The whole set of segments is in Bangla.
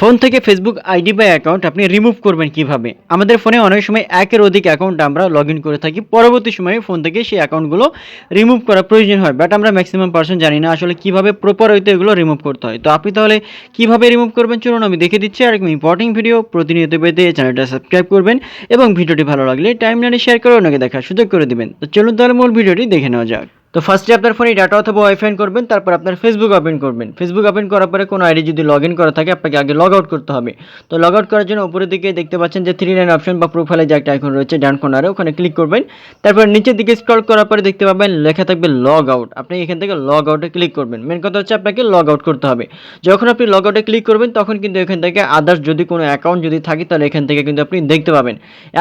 ফোন থেকে ফেসবুক আইডি বা অ্যাকাউন্ট আপনি রিমুভ করবেন কীভাবে? আমাদের ফোনে অনেক সময় একের অধিক অ্যাকাউন্ট আমরা লগ করে থাকি। পরবর্তী সময়ে ফোন থেকে সেই অ্যাকাউন্টগুলো রিমুভ করা প্রয়োজন হয়। বাট আমরা ম্যাক্সিমাম পার্সন জানি না আসলে কীভাবে প্রপার হইতে এগুলো রিমুভ করতে হয়। তো আপনি তাহলে কীভাবে রিমুভ করবেন? চলুন আমি দেখে দিচ্ছি আর ইম্পর্টেন্ট ভিডিও প্রতিনিয়ত পেতে চ্যানেলটা সাবস্ক্রাইব করবেন এবং ভিডিওটি ভালো লাগলে টাইম লাইনে শেয়ার করে অন্যকে দেখার সুযোগ করে দেবেন। তো চলুন তাহলে মূল ভিডিওটি দেখে নেওয়া যাক। তো ফার্স্টে আপনার ফোনে ডাটা অথবা ওয়াইফাই করবেন, তারপর আপনার ফেসবুক ওপেন করবেন। ফেসবুক ওপেন করার পরে কোনো আইডি যদি লগ ইন করা থাকে, আপনাকে আগে লগ আউট করতে হবে। তো লগ আউট করার জন্য উপরের দিকে দেখতে পাচ্ছেন যে থ্রি লাইন অপশন বা প্রোফাইলে যে একটা আইকন রয়েছে ডান কর্নারে ওখানে ক্লিক করবেন। তারপর নিচের দিকে স্ক্রল করার পরে দেখতে পাবেন, লেখা থাকবে লগ আউট আপনি এখান থেকে লগ আউটে ক্লিক করবেন। মেন কথা হচ্ছে আপনাকে লগ আউট করতে হবে। যখন আপনি লগ আউটে ক্লিক করবেন, তখন কিন্তু এখান থেকে আদার্স যদি কোনো অ্যাকাউন্ট যদি থাকে, তাহলে এখান থেকে কিন্তু আপনি দেখতে পাবেন।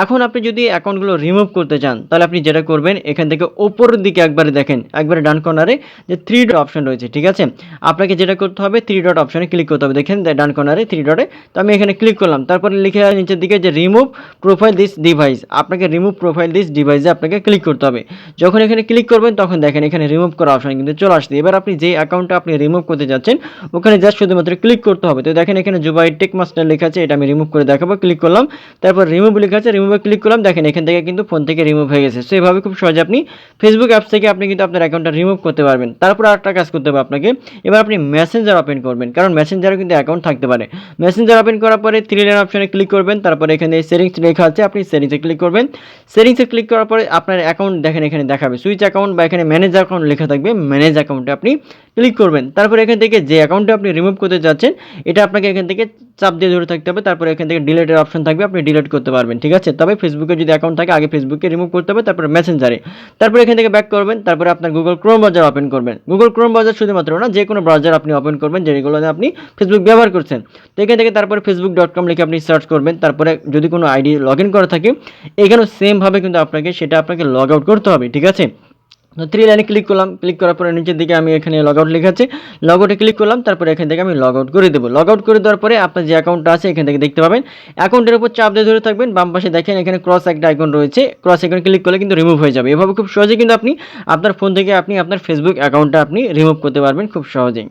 এখন আপনি যদি অ্যাকাউন্টগুলো রিমুভ করতে চান, তাহলে আপনি যেটা করবেন, এখান থেকে ওপরের দিকে একবারে দেখেন একবারে ডান কর্নারে যে থ্রি ডট অপশন রয়েছে, ঠিক আছে? আপনাকে যেটা করতে হবে থ্রি ডট অপশনে ক্লিক করতে হবে। দেখেন ডান কর্নারে থ্রি ডটে তো আমি এখানে ক্লিক করলাম। তারপরে লিখে নিচের দিকে যে রিমুভ প্রোফাইল দিস ডিভাইস আপনাকে রিমুভ প্রোফাইল দিস ডিভাইসে আপনাকে ক্লিক করতে হবে। যখন এখানে ক্লিক করবেন, তখন দেখেন, এখানে রিমুভ করা অপশন কিন্তু চলে আসছে। এবার আপনি যে অ্যাকাউন্টটা আপনি রিমুভ করতে যাচ্ছেন, ওখানে জাস্ট শুধুমাত্র ক্লিক করতে হবে। তো দেখেন, এখানে জুবাই টেক মাস্টার লেখা আছে, এটা আমি রিমুভ করে দেখাবো ক্লিক করলাম। তারপর রিমুভ লেখা আছে রিমুভে ক্লিক করলাম। দেখেন, এখান থেকে কিন্তু ফোন থেকে রিমুভ হয়ে গেছে। সো এভাবে খুব সহজে আপনি ফেসবুক অ্যাপস থেকে আপনি কিন্তু আপনার অ্যাকাউন্টটা রিমুভ করতে পারবেন। তারপর আরেকটা কাজ করতে হবে আপনাকে। এবার আপনি মেসেঞ্জার ওপেন করবেন। কারণ মেসেঞ্জারও কিন্তু অ্যাকাউন্ট থাকতে পারে। মেসেঞ্জার ওপেন করার পরে থ্রি লাইন অপশনে ক্লিক করবেন। তারপরে এখানে সেটিংস লেখা আছে। আপনি সেটিংসে ক্লিক করবেন। সেটিংসে ক্লিক করার পরে আপনার অ্যাকাউন্ট দেখেন এখানে দেখাবে। সুইচ অ্যাকাউন্ট বা এখানে ম্যানেজ অ্যাকাউন্ট লেখা থাকবে। ম্যানেজ অ্যাকাউন্টে আপনি ক্লিক করবেন। তারপর এখান থেকে যে অ্যাকাউন্টটা আপনি রিমুভ করতে যাচ্ছেন, এটা আপনাকে এখান থেকে চাপ দিয়ে ধরে থাকতে হবে। তারপরে এখান থেকে ডিলেটের অপশন থাকবে, আপনি ডিলিট করতে পারবেন, ঠিক আছে? তবে ফেসবুকে যদি অ্যাকাউন্ট থাকে, আগে ফেসবুকে রিমুভ করতে হবে, তারপরে মেসেঞ্জারে তারপরে এখান থেকে ব্যাক করবেন, তারপরে আপনার গুগল ক্রোম ব্রাউজার ওপেন করবেন। গুগল ক্রোম ব্রাউজার শুধুমাত্র না, যে কোনো ব্রাউজার আপনি ওপেন করবেন, যেগুলোতে আপনি ফেসবুক ব্যবহার করছেন। তো এখান থেকে তারপরে ফেসবুক ডট কম লিখে আপনি সার্চ করবেন। তারপরে যদি কোনো আইডি লগ ইন করা থাকে, এখানেও সেমভাবে কিন্তু আপনাকে, সেটা আপনাকে লগ আউট করতে হবে, ঠিক আছে? তো থ্রি লাইনে ক্লিক করলাম ক্লিক করার পরে নিচের দিকে আমি এখানে লগ আউট লেখা আছে লগ আউটে ক্লিক করলাম, তারপরে এখান থেকে আমি লগ আউট করে দেবো। লগ আউট করে দেওয়ার পরে আপনার যে অ্যাকাউন্টটা আছে এখান থেকে দেখতে পাবেন। অ্যাকাউন্টের উপর চাপ দিয়ে ধরে থাকবেন, বাম পাশে দেখেন এখানে ক্রস একটা আইকন রয়েছে। ক্রস আইকন ক্লিক করলে কিন্তু রিমুভ হয়ে যাবে। এভাবে খুব সহজে কিন্তু আপনি আপনার ফোন থেকে আপনি আপনার ফেসবুক অ্যাকাউন্টটা আপনি রিমুভ করতে পারবেন খুব সহজেই।